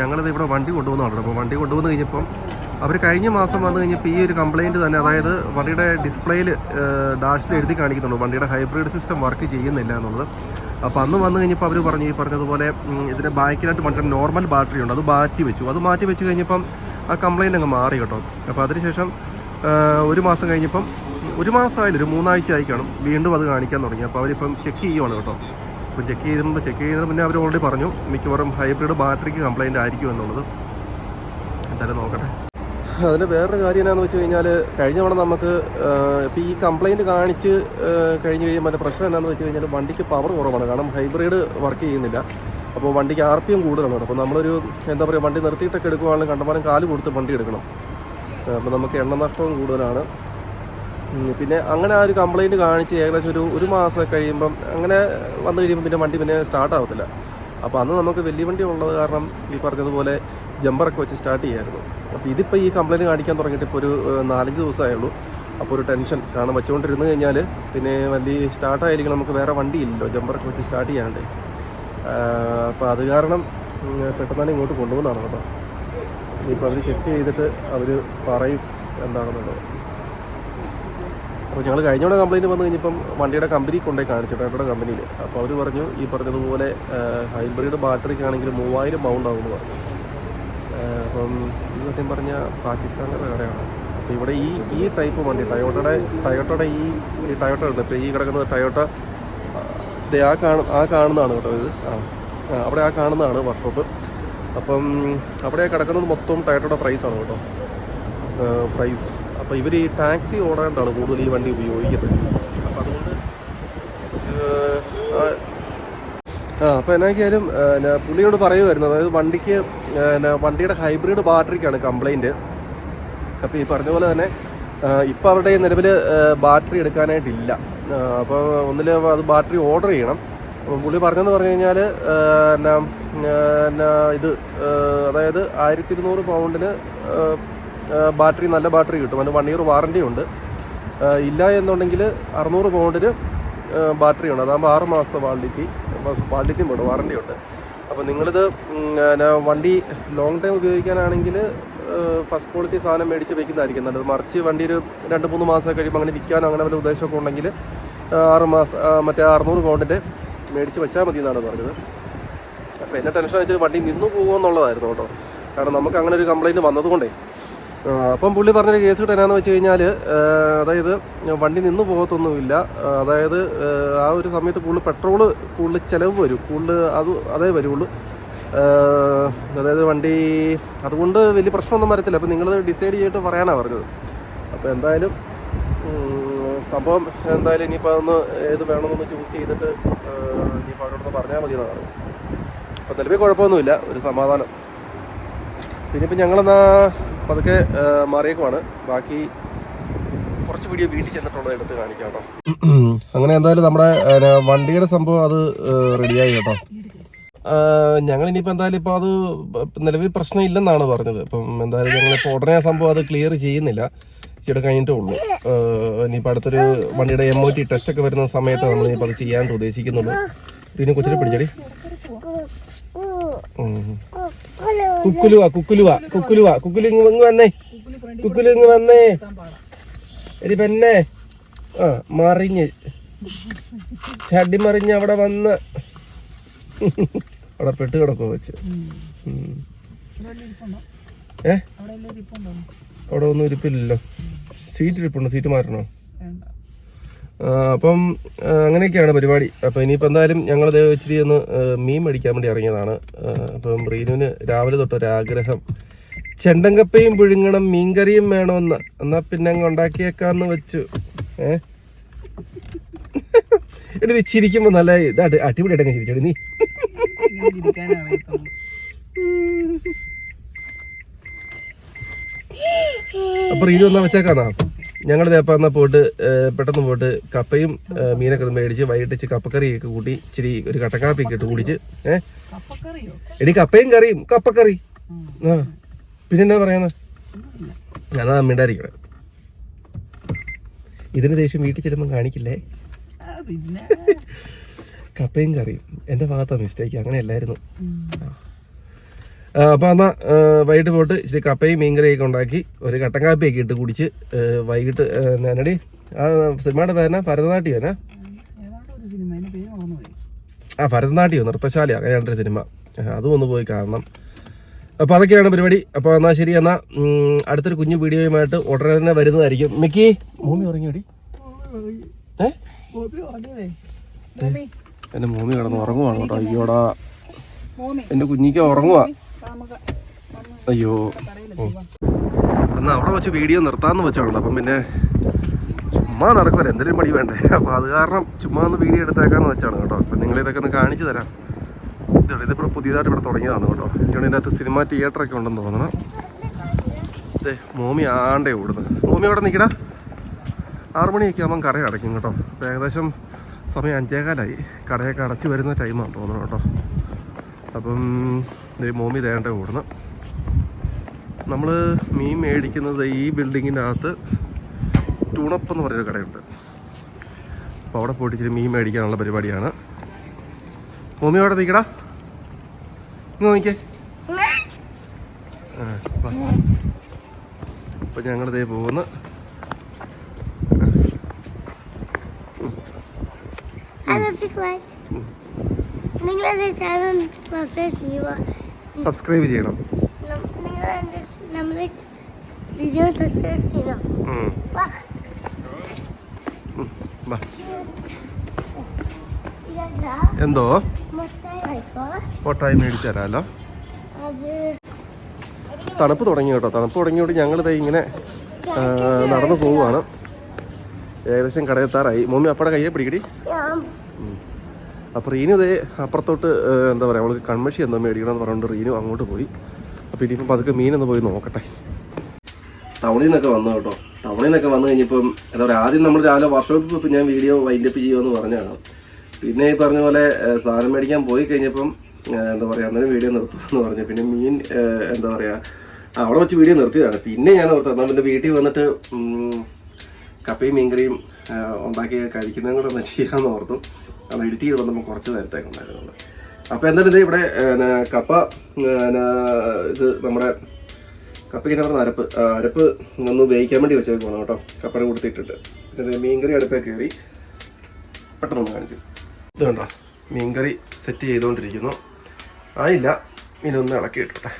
ഞങ്ങളിത് ഇവിടെ വണ്ടി കൊണ്ടുവന്നതാണ് അപ്പോൾ വണ്ടി കൊണ്ടുവന്ന് കഴിഞ്ഞപ്പം അവർ കഴിഞ്ഞ മാസം വന്നു കഴിഞ്ഞപ്പോൾ ഈ ഒരു കംപ്ലയിന്റ് തന്നെ അതായത് വണ്ടിയുടെ ഡിസ്പ്ലേയിൽ ഡാഷിൽ എഴുതി കാണിക്കുന്നുള്ളൂ വണ്ടിയുടെ ഹൈബ്രിഡ് സിസ്റ്റം വർക്ക് ചെയ്യുന്നില്ല എന്നുള്ളത്. അപ്പോൾ അന്ന് വന്നു കഴിഞ്ഞപ്പോൾ അവർ പറഞ്ഞു ഈ പറഞ്ഞതുപോലെ ഇതിന്റെ ബാക്കിലായിട്ട് വണ്ടിയുടെ നോർമൽ ബാറ്ററി ഉണ്ട്. അത് മാറ്റി വെച്ചു. അത് മാറ്റി വെച്ച് കഴിഞ്ഞപ്പം ആ കംപ്ലയിന്റ് അങ്ങ് മാറി കേട്ടോ. അപ്പോൾ അതിനുശേഷം ഒരു മാസം കഴിഞ്ഞപ്പം ഒരു മാസമായില്ല ഒരു മൂന്നാഴ്ച ആയി കാണും. വീണ്ടും അത് കാണിക്കാൻ തുടങ്ങി. അപ്പോൾ അവരിപ്പം ചെക്ക് ചെയ്യുവാണ് കേട്ടോ. അപ്പോൾ ചെക്ക് ചെയ്യുമ്പോൾ ചെക്ക് ചെയ്തതിന് പിന്നെ അവർ ഓൾറെഡി പറഞ്ഞു മിക്കവാറും ഹൈബ്രിഡ് ബാറ്ററിക്ക് കംപ്ലൈന്റ് ആയിരിക്കും എന്നുള്ളത്. എന്തായാലും നോക്കട്ടെ. അതിന് വേറൊരു കാര്യം എന്നാന്ന് വെച്ച് കഴിഞ്ഞാൽ കഴിഞ്ഞ തവണ നമുക്ക് ഇപ്പോൾ ഈ കംപ്ലയിന്റ് കാണിച്ച് കഴിഞ്ഞ് കഴിയുമ്പോൾ അതിന്റെ പ്രശ്നം എന്താണെന്ന് വെച്ച് കഴിഞ്ഞാൽ വണ്ടിക്ക് പവർ കുറവാണ്. കാരണം ഹൈബ്രിഡ് വർക്ക് ചെയ്യുന്നില്ല. അപ്പോൾ വണ്ടിക്ക് ആർ പി എം കൂടുതലാണ്. അപ്പോൾ നമ്മളൊരു എന്താ പറയുക വണ്ടി നിർത്തിയിട്ടൊക്കെ എടുക്കുവാണെങ്കിൽ കണ്ടമാനം കാൽ കൊടുത്ത് വണ്ടി എടുക്കണം. അപ്പോൾ നമുക്ക് എണ്ണ നഷ്ടവും കൂടുതലാണ്. പിന്നെ അങ്ങനെ ആ ഒരു കംപ്ലൈന്റ് കാണിച്ച് ഏകദേശം ഒരു ഒരു മാസം കഴിയുമ്പം അങ്ങനെ വന്നു കഴിയുമ്പോൾ പിന്നെ വണ്ടി പിന്നെ സ്റ്റാർട്ട് ആവത്തില്ല. അപ്പോൾ അന്ന് നമുക്ക് വലിയ വണ്ടി ഉള്ളത് കാരണം ഈ പറഞ്ഞതുപോലെ ജമ്പറൊക്കെ വെച്ച് സ്റ്റാർട്ട് ചെയ്യായിരുന്നു. അപ്പോൾ ഇതിപ്പോൾ ഈ കംപ്ലൈന്റ് കാണിക്കാൻ തുടങ്ങിയിട്ട് ഇപ്പോൾ ഒരു നാലഞ്ച് ദിവസമായുള്ളൂ. അപ്പോൾ ഒരു ടെൻഷൻ കാരണം വെച്ചുകൊണ്ടിരുന്നു കഴിഞ്ഞാൽ പിന്നെ വണ്ടി സ്റ്റാർട്ടായിരിക്കും നമുക്ക് വേറെ വണ്ടിയില്ലല്ലോ ജമ്പറൊക്കെ വെച്ച് സ്റ്റാർട്ട് ചെയ്യാണ്ട്. അപ്പോൾ അത് കാരണം പെട്ടെന്ന് ഇങ്ങോട്ട് കൊണ്ടുപോകുന്നതാണ് കേട്ടോ. ഇനിയിപ്പോൾ അവർ ചെക്ക് ചെയ്തിട്ട് അവർ പറയും എന്താണെന്നുള്ളത്. അപ്പോൾ ഞങ്ങൾ കഴിഞ്ഞ തവണ കംപ്ലൈന്റ് വന്നു കഴിഞ്ഞപ്പം വണ്ടിയുടെ കമ്പനി കൊണ്ടുപോയി കാണിച്ചു ടൊയോട്ടയുടെ കമ്പനിയിൽ അപ്പോൾ അവർ പറഞ്ഞു ഈ പറഞ്ഞതുപോലെ ഹൈബ്രിഡ് ബാറ്ററിക്കാണെങ്കിൽ മൂവായിരം പൗണ്ട് ആകുമെന്ന് പറഞ്ഞു. അപ്പം ഇത് സത്യം പറഞ്ഞാൽ പാകിസ്ഥാനിലെ കടയാണ്. അപ്പോൾ ഇവിടെ ഈ ഈ ടൈപ്പ് വണ്ടി ടയോട്ടയുടെ ടയോട്ടയുടെ ഈ ഈ ടയോട്ട ഉണ്ട്. ഇപ്പോൾ ഈ കിടക്കുന്നത് ടയോട്ട ആ, കാണും ആ കാണുന്നതാണ് കേട്ടോ ഇത്. ആ, അവിടെ ആ കാണുന്നതാണ് വർക്ക്ഷോപ്പ്. അപ്പം അവിടെ കിടക്കുന്നത് മൊത്തം ടയോട്ടയുടെ പ്രൈസാണ് കേട്ടോ. പ്രൈസ് അപ്പോൾ ഇവർ ഈ ടാക്സി ഓടാണ്ടാണ് കൂടുതൽ ഈ വണ്ടി ഉപയോഗിക്കുന്നത്. അപ്പോൾ അതുകൊണ്ട് ആ, അപ്പോൾ എന്നാക്കിയാലും എന്നാ പുള്ളിയോട് പറയുമായിരുന്നു അതായത് വണ്ടിക്ക് എന്നാ വണ്ടിയുടെ ഹൈബ്രിഡ് ബാറ്ററിക്കാണ് കംപ്ലൈന്റ് അപ്പോൾ ഈ പറഞ്ഞ പോലെ തന്നെ ഇപ്പോൾ അവരുടെ നിലവിൽ ബാറ്ററി എടുക്കാനായിട്ടില്ല. അപ്പോൾ ഒന്നിൽ അത് ബാറ്ററി ഓർഡർ ചെയ്യണം. പുള്ളി പറഞ്ഞതെന്ന് പറഞ്ഞു കഴിഞ്ഞാൽ എന്നാ ഇത് അതായത് ആയിരത്തി ഇരുന്നൂറ് പൗണ്ടിന് ബാറ്ററി നല്ല ബാറ്ററി കിട്ടും. അതിന് വൺ ഇയർ വാറന്റി ഉണ്ട്. ഇല്ല എന്നുണ്ടെങ്കിൽ അറുന്നൂറ് പൗണ്ടിന് ബാറ്ററി ഉണ്ട്. അതാകുമ്പോൾ ആറ് മാസത്തെ വാളിറ്റി വാളിറ്റിയും വേണം വാറണ്ടി ഉണ്ട്. അപ്പോൾ നിങ്ങളിത് വണ്ടി ലോങ് ടൈം ഉപയോഗിക്കാനാണെങ്കിൽ ഫസ്റ്റ് ക്വാളിറ്റി സാധനം മേടിച്ച് വെക്കുന്നതായിരിക്കും നല്ലത്. മറിച്ച് വണ്ടി ഒരു രണ്ട് മൂന്ന് മാസം കഴിയുമ്പോൾ അങ്ങനെ വിൽക്കാനോ അങ്ങനെ വല്ല ഉദ്ദേശമൊക്കെ ഉണ്ടെങ്കിൽ ആറ് മാസം മറ്റേ അറുന്നൂറ് പൗണ്ടിന്റെ മേടിച്ച് വെച്ചാൽ മതി എന്നാണ് പറഞ്ഞത്. അപ്പോൾ എന്റെ ടെൻഷൻ വെച്ചാൽ വണ്ടി നിന്നു പോകുമെന്നുള്ളതായിരുന്നു കേട്ടോ. കാരണം നമുക്ക് അങ്ങനെ ഒരു കംപ്ലയിന്റ് വന്നതുകൊണ്ടേ അപ്പം പുള്ളി പറഞ്ഞൊരു കേസ് കിട്ടാൻ എന്നാന്ന് വെച്ച് കഴിഞ്ഞാൽ അതായത് വണ്ടി നിന്ന് പോകത്തൊന്നുമില്ല. അതായത് ആ, ഒരു സമയത്ത് കൂടുതൽ പെട്രോൾ കൂടുതൽ ചിലവ് വരും. കൂടുതൽ അത് അതേ വരുള്ളൂ. അതായത് വണ്ടി അതുകൊണ്ട് വലിയ പ്രശ്നമൊന്നും വരത്തില്ല. അപ്പോൾ നിങ്ങൾ ഡിസൈഡ് ചെയ്തിട്ട് പറയാനാണ് പറഞ്ഞത്. അപ്പോൾ എന്തായാലും സംഭവം എന്തായാലും ഇനിയിപ്പോൾ അതൊന്ന് ഏത് വേണമെന്നൊന്ന് ചൂസ് ചെയ്തിട്ട് ഇനിയിപ്പോൾ അവരോടൊന്ന് പറഞ്ഞാൽ മതി എന്നാണ് അപ്പോൾ നിലവിൽ കുഴപ്പമൊന്നുമില്ല. ഒരു സമാധാനം. പിന്നെ ഇപ്പം ഞങ്ങളെന്നാ പതുക്കെ മാറിയേക്കുവാണ്. ബാക്കി കുറച്ച് വീഡിയോ വീട്ടിൽ ചെന്നിട്ടുള്ളത് എടുത്ത് കാണിക്കാം കേട്ടോ. അങ്ങനെ എന്തായാലും നമ്മുടെ വണ്ടിയുടെ സംഭവം അത് റെഡിയായി കേട്ടോ. ഞങ്ങൾ ഇനിയിപ്പോൾ എന്തായാലും ഇപ്പോൾ അത് നിലവിൽ പ്രശ്നം ഇല്ലെന്നാണ് പറഞ്ഞത്. അപ്പം എന്തായാലും ഞങ്ങളിപ്പോൾ ഉടനെ ആ സംഭവം അത് ക്ലിയർ ചെയ്യുന്നില്ല. ഇച്ചിരി കഴിഞ്ഞിട്ടേ ഉള്ളൂ. ഇനിയിപ്പോൾ അടുത്തൊരു വണ്ടിയുടെ എം ഒ ടി ടെസ്റ്റ് ഒക്കെ വരുന്ന സമയത്ത് നമ്മൾ ഇനിയിപ്പോൾ അത് ചെയ്യാൻ ഉദ്ദേശിക്കുന്നുള്ളൂ. ഇനി കൊച്ചിനെ പിടിച്ചടി. കുക്കുലുവ കുക്കുലുവ കുക്കുലുവ. കുക്കുലു ഇങ്ങ് വന്നേ. കുക്കുലു ഇങ്ങ് വന്നേ. എടി പെന്നെ ആ മറിഞ്ഞ്. ചടി മറിഞ്ഞ് അവിടെ വന്ന്. അവിടെ പെട്ട് കിടക്കോ വെച്ച്. ഏ? അവിടെ ഒന്നും ഇരിപ്പില്ലല്ലോ. Seat ഇരിപ്പുണ്ടോ seat മാറ്റണോ? അപ്പം അങ്ങനെയൊക്കെയാണ് പരിപാടി. അപ്പം ഇനിയിപ്പോൾ എന്തായാലും ഞങ്ങൾ ഇച്ചിരി ഒന്ന് മീൻ മേടിക്കാൻ വേണ്ടി ഇറങ്ങിയതാണ്. അപ്പം റീനുവിന് രാവിലെ തൊട്ടൊരാഗ്രഹം ചെണ്ടങ്കപ്പയും പുഴുങ്ങണം മീൻകറിയും വേണമെന്ന്. എന്നാൽ പിന്നെ അങ്ങ് ഉണ്ടാക്കിയേക്കാന്ന് വെച്ചു. ഏ? നീ ചിരിക്കുമ്പോൾ നല്ല ഇതായിട്ട് അടിപൊളിയായിട്ട് ചിരിച്ചോടി നീ. അപ്പൊ റീനു എന്നാ വെച്ചേക്കാന്നാ? ഞങ്ങൾ എന്നാ പോയിട്ട് പെട്ടെന്ന് പോയിട്ട് കപ്പയും മീനൊക്കെ മേടിച്ച് വൈകിട്ട് കപ്പക്കറിയൊക്കെ കൂട്ടി ഇച്ചിരി ഒരു കട്ടക്കാപ്പിയൊക്കെ ഇട്ട് കുടിച്ച് ഏഹ് എടി കപ്പയും കറിയും കപ്പക്കറി. ആ. പിന്നെ എന്നാ പറയുന്നത് അതാ മിണ്ടായിരിക്കണേ ഇതിന് ദേഷ്യം വീട്ടിൽ ചെല്ലുമ്പോൾ കാണിക്കില്ലേ? കപ്പയും കറിയും. എന്റെ ഭാഗത്താണ് മിസ്റ്റേക്ക് അങ്ങനെ അല്ലായിരുന്നു. അപ്പോൾ എന്നാൽ വൈകിട്ട് പോയിട്ട് ഇച്ചിരി കപ്പയും മീൻകറിയൊക്കെ ഉണ്ടാക്കി ഒരു കട്ടൻ കാപ്പിയൊക്കെ ഇട്ട് കുടിച്ച് വൈകിട്ട് നേനടി ഞാനടി ആ സിനിമയുടെ പേരനാ ഭരതനാട്യം തന്നെ ആ ഭരതനാട്യം നൃത്തശാല അങ്ങനെയാണ് ഒരു സിനിമ. അതും ഒന്ന് പോയി കാണണം. അപ്പോൾ അതൊക്കെയാണ് പരിപാടി. അപ്പോൾ എന്നാൽ ശരി എന്നാൽ അടുത്തൊരു കുഞ്ഞു വീഡിയോയുമായിട്ട് ഉടനെ തന്നെ വരുന്നതായിരിക്കും. മിക്കി? മൂമി ഉറങ്ങിയോടി. എന്റെ മൂമി കിടന്ന് ഉറങ്ങുവാണ് കേട്ടോ. അയ്യോടാ. മോമി എന്റെ കുഞ്ഞിക്ക് ഉറങ്ങുവാ. അയ്യോ. എന്നാ അവിടെ വെച്ച് വീഡിയോ നിർത്താന്ന് വെച്ചാണല്ലോ അപ്പം പിന്നെ ചുമ്മാ നടക്കുമല്ലോ എന്തെങ്കിലും പണി വേണ്ടേ? അപ്പോൾ അത് കാരണം ചുമ്മാ ഒന്ന് വീഡിയോ എടുത്തേക്കാന്ന് വെച്ചാണ് കേട്ടോ. അപ്പം നിങ്ങളിതൊക്കെ ഒന്ന് കാണിച്ചു തരാം. ഇതാണ് ഇതിപ്പോൾ പുതിയതായിട്ട് ഇവിടെ തുടങ്ങിയതാണ് കേട്ടോ. എനിക്ക് ഇതിന്റെ അകത്ത് സിനിമ തിയേറ്ററൊക്കെ ഉണ്ടെന്ന് തോന്നണം. അതെ മോമി ആണ്ടേ ഓടുന്നു. മോമി അവിടെ നിൽക്കടാ. ആറു മണിയൊക്കെ ആകുമ്പം കട അടയ്ക്കും കേട്ടോ. അപ്പോൾ ഏകദേശം സമയം അഞ്ചേകാലായി. കടയൊക്കെ അടച്ചു വരുന്ന ടൈമാണ് തോന്നുന്നു കേട്ടോ. അപ്പം മോമി തേണ്ട ഓടുന്നു. നമ്മൾ മീൻ മേടിക്കുന്നത് ഈ ബിൽഡിങ്ങിന്റെ അകത്ത് ടൂണപ്പ് എന്ന് പറഞ്ഞൊരു കടയുണ്ട്. അപ്പോൾ അവിടെ പോയിട്ട് ഇച്ചിരി മീൻ മേടിക്കാനുള്ള പരിപാടിയാണ്. മോമി അവിടെ നിൽക്കടാ. ഇങ്ങ് നോക്കിക്കേ. ആ വാ. അപ്പോൾ ഞങ്ങൾ ഇതേ പോകുന്നു. ഹലോ ക്ലാസ് നിങ്ങളെന്റെ ചാനൽ സബ്സ്ക്രൈബ് ചെയ്യുക. സബ്സ്ക്രൈബ് ചെയ്യണം. എന്തോ? മുട്ടായി മേടിച്ചു തരാമല്ലോ തണുപ്പ് തുടങ്ങി കേട്ടോ. തണുപ്പ് തുടങ്ങിയോണ്ട് ഞങ്ങളിത് ഇങ്ങനെ നടന്നു പോവുകയാണ്. ഏകദേശം കടയെത്താറായി. മമ്മി അപ്പടെ കയ്യെ പിടിക്കടി. അപ്പോൾ റീനു ഇതേ അപ്പുറത്തോട്ട് എന്താ പറയുക അവൾക്ക് കൺമഷി എന്തോ മേടിക്കണം എന്ന് പറഞ്ഞുകൊണ്ട് റീനു അങ്ങോട്ട് പോയി. അപ്പോൾ ഇനിയിപ്പം മീൻ മീനൊന്ന് പോയി നോക്കട്ടെ. ടൗണിൽ നിന്നൊക്കെ വന്നു കേട്ടോ. ടൗണിൽ നിന്നൊക്കെ വന്നു കഴിഞ്ഞപ്പം എന്താ പറയുക ആദ്യം നമ്മൾ രാവിലെ വർക്ക്ഷോപ്പിൽ ഞാൻ വീഡിയോ വൈൻഡപ്പ് ചെയ്യുമെന്ന് പറഞ്ഞതാണ്. പിന്നെ ഈ പറഞ്ഞ പോലെ സാധനം മേടിക്കാൻ പോയി കഴിഞ്ഞപ്പം എന്താ പറയുക അന്നേരം വീഡിയോ നിർത്തുമെന്ന് പറഞ്ഞു. പിന്നെ മീൻ എന്താ പറയുക അവിടെ വെച്ച് വീഡിയോ നിർത്തിയതാണ്. പിന്നെ ഞാൻ ഓർത്തത് എന്നാൽ പിന്നെ വീട്ടിൽ വന്നിട്ട് കപ്പയും മീൻകറിയും ഉണ്ടാക്കി കഴിക്കുന്നതും കൂടെ ഒന്ന് ചെയ്യാമെന്ന് ഓർത്തു. കാരണം എഡിറ്റ് ചെയ്ത് വന്നപ്പോൾ കുറച്ച് നേരത്തേക്ക് ഉണ്ടായിരുന്നുള്ളൂ. അപ്പോൾ എന്തായാലും ഇത് ഇവിടെ കപ്പ ഇത് നമ്മുടെ കപ്പയ്ക്ക് പറഞ്ഞ അരപ്പ് അരപ്പ് ഒന്ന് വേവിക്കാൻ വേണ്ടി വെച്ചേക്കണം കേട്ടോ. കപ്പയുടെ കൊടുത്തിട്ടിട്ട് പിന്നെ മീൻകറി അടുപ്പേ കയറി പെട്ടെന്ന് കാണിച്ചു ഇത് കണ്ടോ? മീൻകറി സെറ്റ് ചെയ്തുകൊണ്ടിരിക്കുന്നു. ആയില്ല ഇതൊന്ന് ഇളക്കി ഇട്ടോട്ടെ.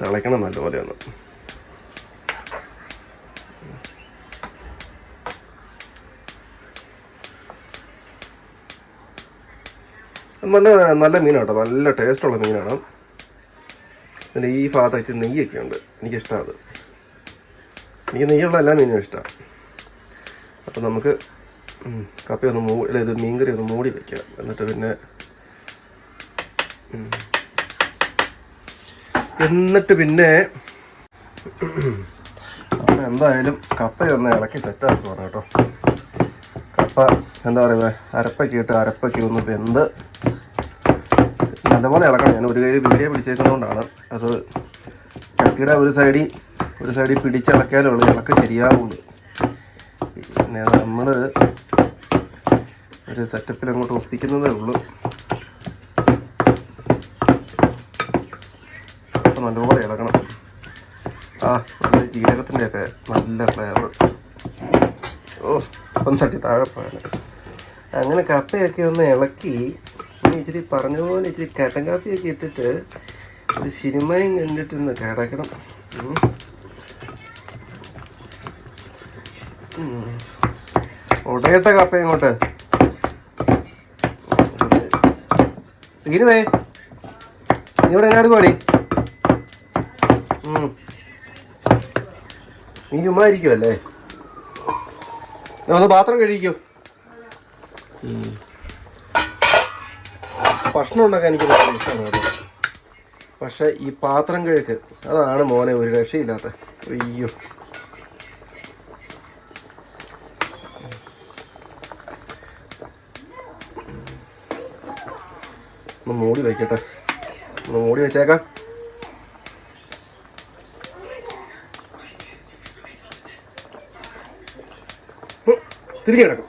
തിളയ്ക്കണം നല്ലപോലെ ഒന്ന്. നല്ല നല്ല മീനാണ് കേട്ടോ നല്ല ടേസ്റ്റുള്ള മീനാണ്. പിന്നെ ഈ ഭാഗത്ത് വെച്ച് നെയ്യൊക്കെ ഉണ്ട്. എനിക്കിഷ്ടമാണ് അത്. എനിക്ക് നെയ്യുള്ള എല്ലാ മീനും ഇഷ്ടമാണ് അപ്പം നമുക്ക് കപ്പി ഒന്ന് മൂ അല്ല ഇത് മീൻകറി ഒന്ന് മൂടി വെക്കാം. എന്നിട്ട് പിന്നെ എന്നിട്ട് പിന്നെ അപ്പം എന്തായാലും കപ്പയൊന്ന് ഇളക്കി സെറ്റാക്കുവാണ് കേട്ടോ. കപ്പ എന്താ പറയുന്നത് അരപ്പൊക്കെ ഇട്ട് അരപ്പൊക്കെ ഒന്ന് വെന്ത് നല്ലപോലെ ഇളക്കണം. ഞാൻ ഒരു കൈ വീഡിയോ പിടിച്ചേക്കുന്നതുകൊണ്ടാണ്. അത് ചട്ടിയുടെ ഒരു സൈഡിൽ ഒരു സൈഡിൽ പിടിച്ചിളക്കിയാലുള്ളൂ ഇളക്ക് ശരിയാവുള്ളൂ പിന്നെ നമ്മൾ ഒരു സെറ്റപ്പിൽ അങ്ങോട്ട് ഒപ്പിക്കുന്നതേ ഉള്ളൂ. നല്ലപോലെ ഇളക്കണം. ആ നല്ല ജീരകത്തിന്റെയൊക്കെ നല്ല ഫ്ലേവർ ഓ ഒന്ന് തട്ടി താഴെ പോയാണ്. അങ്ങനെ കപ്പയൊക്കെ ഒന്ന് ഇളക്കി ഇച്ചിരി പറഞ്ഞ പോലെ ഇച്ചിരി കട്ടൻ കാപ്പിയൊക്കെ ഇട്ടിട്ട് ഒരു സിനിമയും കണ്ടിട്ടൊന്ന് കിടക്കണം ഉം. ഉം. ഉടയട്ടെ കപ്പ ഇങ്ങോട്ട് ഇനിവേ ഇവിടെ എന്നാട് പാടി. നീ ചുമ്മാ ഒന്ന് പാത്രം കഴിക്കൂ ഭക്ഷണം ഉണ്ടാക്കാൻ എനിക്ക് നല്ല ഇഷ്ടമാണ് കേട്ടോ. പക്ഷേ ഈ പാത്രം കഴുക്ക് അതാണ് മോനെ ഒരു രക്ഷയില്ലാത്ത. അയ്യോ. ഒന്ന് മൂടി വയ്ക്കട്ടെ ഒന്ന് മൂടി വെച്ചേക്കാം. തിരിച്ചു കിടക്കും.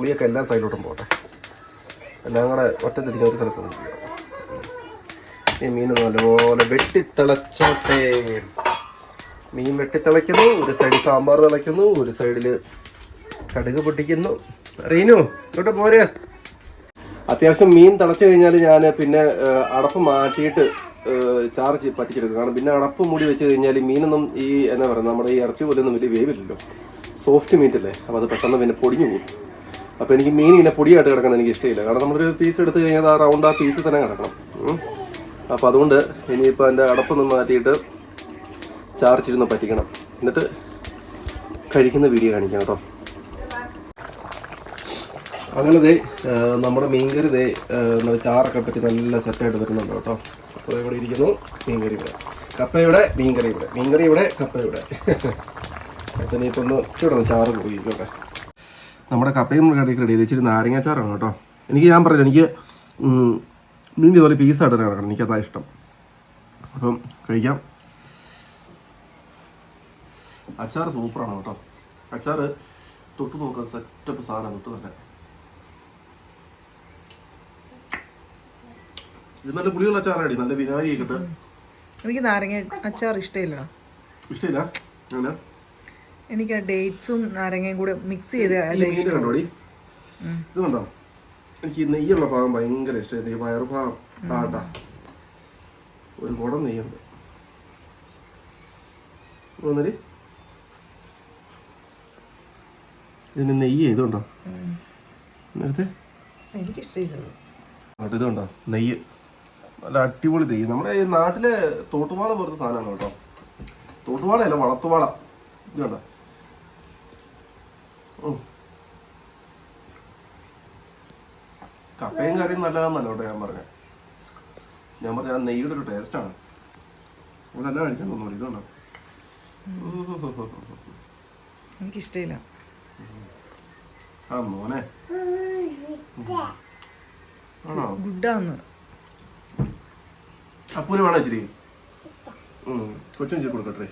പുളിയൊക്കെ എല്ലാ സൈഡിലോട്ടും പോട്ടെ. എല്ലാം കൂടെ ഒറ്റ തിരിഞ്ഞ ഒരു സ്ഥലത്ത് ഈ മീൻ നല്ലപോലെ വെട്ടിത്തിളച്ചോട്ടെ. മീൻ വെട്ടിത്തിളയ്ക്കുന്നു ഒരു സൈഡിൽ സാമ്പാർ തിളയ്ക്കുന്നു ഒരു സൈഡിൽ കടുക് പൊട്ടിക്കുന്നു. റീനു ഇങ്ങോട്ട് പോരെ. അത്യാവശ്യം മീൻ തിളച്ചു കഴിഞ്ഞാൽ ഞാൻ പിന്നെ അടപ്പ് മാറ്റിയിട്ട് ചാർജ് പറ്റിച്ചെടുക്കും കാരണം പിന്നെ അടപ്പ് മൂടി വെച്ച് കഴിഞ്ഞാൽ മീനൊന്നും ഈ എന്നാ പറയുക നമ്മുടെ ഈ ഇറച്ചി പോലെയൊന്നും വലിയ വേവില്ലല്ലോ. സോഫ്റ്റ് മീറ്റല്ലേ അപ്പോൾ അത് പെട്ടെന്ന് പിന്നെ പൊടിഞ്ഞു പോകും. അപ്പോൾ എനിക്ക് മീൻ ഇങ്ങനെ പൊടിയായിട്ട് കിടക്കുന്നത് എനിക്ക് ഇഷ്ടമില്ല. കാരണം നമ്മളൊരു പീസ് എടുത്ത് കഴിഞ്ഞാൽ ആ റൗണ്ട് ആ പീസ് തന്നെ കിടക്കണം. അപ്പോൾ അതുകൊണ്ട് ഇനിയിപ്പോൾ എന്റെ അടപ്പൊന്ന് മാറ്റിയിട്ട് ചാർച്ചിരുന്ന് പറ്റിക്കണം. എന്നിട്ട് കഴിക്കുന്ന വീഡിയോ കാണിക്കാം കേട്ടോ. അങ്ങനെ ദേ നമ്മുടെ മീൻകറി ദേ നല്ല ചാറൊക്കെ പറ്റി നല്ല സെറ്റായിട്ട് വരുന്നുണ്ട് കേട്ടോ. അപ്പോൾ ഇവിടെ ഇരിക്കുന്നു മീൻകറി ഇവിടെ. കപ്പയുടെ മീൻകറി ഇവിടെ. മീൻകറി ഇവിടെ കപ്പ ഇവിടെ. അപ്പം ഇനിയിപ്പോൾ ഒന്ന് ഇവിടെ ചാറ് കുടിക്കട്ടെ നമ്മുടെ കപ്പയും കറി റെഡി ഇച്ചിരി നാരങ്ങാച്ചാറാണ് കേട്ടോ. എനിക്ക് ഞാൻ പറഞ്ഞു എനിക്ക് മീൻ ഇതുപോലെ പീസ് ആയിട്ട് കിടക്കണം എനിക്കതാ ഇഷ്ടം. അപ്പം കഴിക്കാം. അച്ചാർ സൂപ്പറാണ് കേട്ടോ. അച്ചാർ തൊട്ട് നോക്കാൻ സെറ്റപ്പ് സാധനം തൊട്ട് തന്നെ. ഇത് നല്ല പുളിയുള്ള അച്ചാറാടി നല്ല വിനാഗിരി കിട്ട് എനിക്ക് നാരങ്ങ അച്ചാർ ഇഷ്ടമില്ല ഇഷ്ടമില്ല? അങ്ങനെ എനിക്ക് ആ ഡേറ്റ്സും നാരങ്ങയും കൂടെ മിക്സ് ചെയ്ത് ഇതുകൊണ്ടോ എനിക്ക് നെയ്യുള്ള ഭാഗം ഭയങ്കര ഇഷ്ടമായിരുന്നു ഈ വയറുഭാഗം താട്ടാ ഒരു കുടം നെയ്യുണ്ട്. ഇതിന് നെയ്യ് ഇതുണ്ടോ? നേരത്തെ ഇതുണ്ടോ? നെയ്യ്. നല്ല അടിപൊളി നെയ്യ്. നമ്മുടെ ഈ നാട്ടിലെ തോട്ടുവാള പോലത്തെ സാധനമാണ് കേട്ടോ. തോട്ടുവാളയല്ല വളത്തുവാള. ഇത് കണ്ടോ? കപ്പയും കറിയും നല്ലതാണെന്നല്ല കേട്ടോ ഞാൻ പറഞ്ഞത് ഞാൻ പറഞ്ഞ ആ നെയ്യുടെ ഒരു ടേസ്റ്റാണ് അത് തന്നെ കഴിക്കാൻ തോന്നുന്നു. ഇതുണ്ടോ എനിക്ക് ഇഷ്ടമില്ല ആ മോനെ. ആണോ? ഗുഡാന്ന്. അപ്പൂന് വേണോ ഇച്ചിരി? ഉം. കൊച്ചിന് ഇച്ചിരി കൊടുക്കട്ടെ.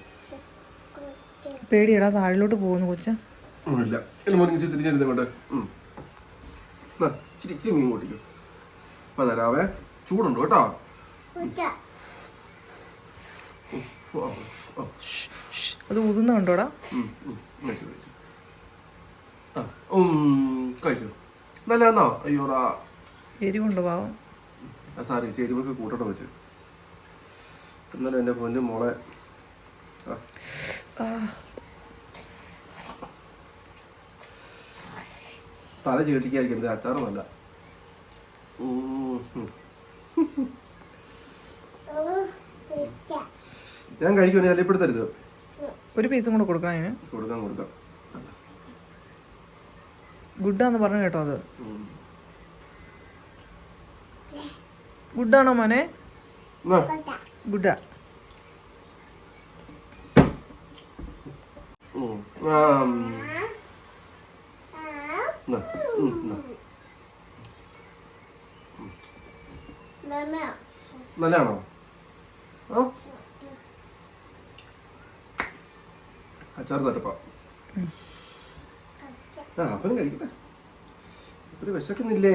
പേടിയടാ താഴിലോട്ട് പോകുന്നു കൊച്ച. ഇല്ല മോനെ കൊണ്ട്. ഇച്ചിരി ഇച്ചിരി മീൻ കൂട്ടിക്കും. അപ്പൊ തരാവേ ചൂടുണ്ട് കേട്ടോ? അത് ഊതുന്നുണ്ടോടാ കണ്ടോടാ? ഉം, കഴിച്ചു, കഴിച്ചു. ആ, ഉം, അയ്യോടാ എരിവുണ്ടോ പാവം? ആ സാറി ചേരുവൊക്കെ കൂട്ടട്ടെ വെച്ച്. എന്നാലും എന്റെ പൊന്നും മോളെ ആ, തല ചീട്ടിക്കായിരിക്കും അച്ചാറ് നല്ല. ഞാൻ കഴിക്കുവാണെങ്കിൽ അല്ലിപ്പെടുത്തരുത് ഒരു പീസും കൂടെ കൊടുക്കണം അതിന്. കൊടുക്കാം കൊടുക്കാം. ഗുഡാന്ന് പറഞ്ഞു കേട്ടോ അത്. ഗുഡാണോ മോനെ? ഗുഡാ. നല്ലതാണോ? അച്ചാർ തരപ്പാ ആ അപ്പനും കഴിക്കട്ടെ. ഒരു വിശക്കുന്നില്ലേ?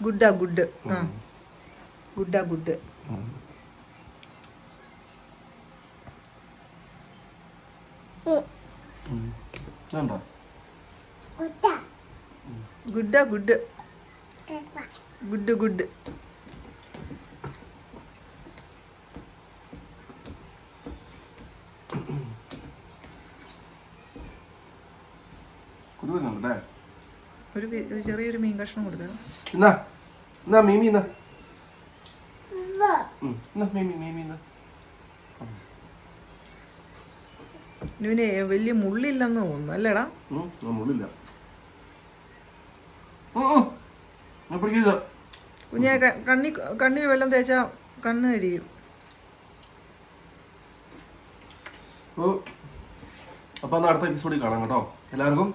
ഗുഡാ ഗുഡ്. ആ. Good good. Good good. Good ഒരു ചെറിയൊരു മീൻ കഷ്ണം കൊടുക്കാം എന്നാ എന്നാ മീമി എന്നാ ഉം. എന്നാ മീമി മീമി എന്നാ ഇവന് വലിയ മുള്ളില്ലെന്ന് തോന്നുന്നു അല്ലേടാ? മുള്ളില്ല. കുഞ്ഞെ കണ്ണി കണ്ണിൽ വെള്ളം തേച്ചാ കണ്ണ് കരിയും. അപ്പോൾ അടുത്ത എപ്പിസോഡിൽ കാണാം കേട്ടോ. എല്ലാവർക്കും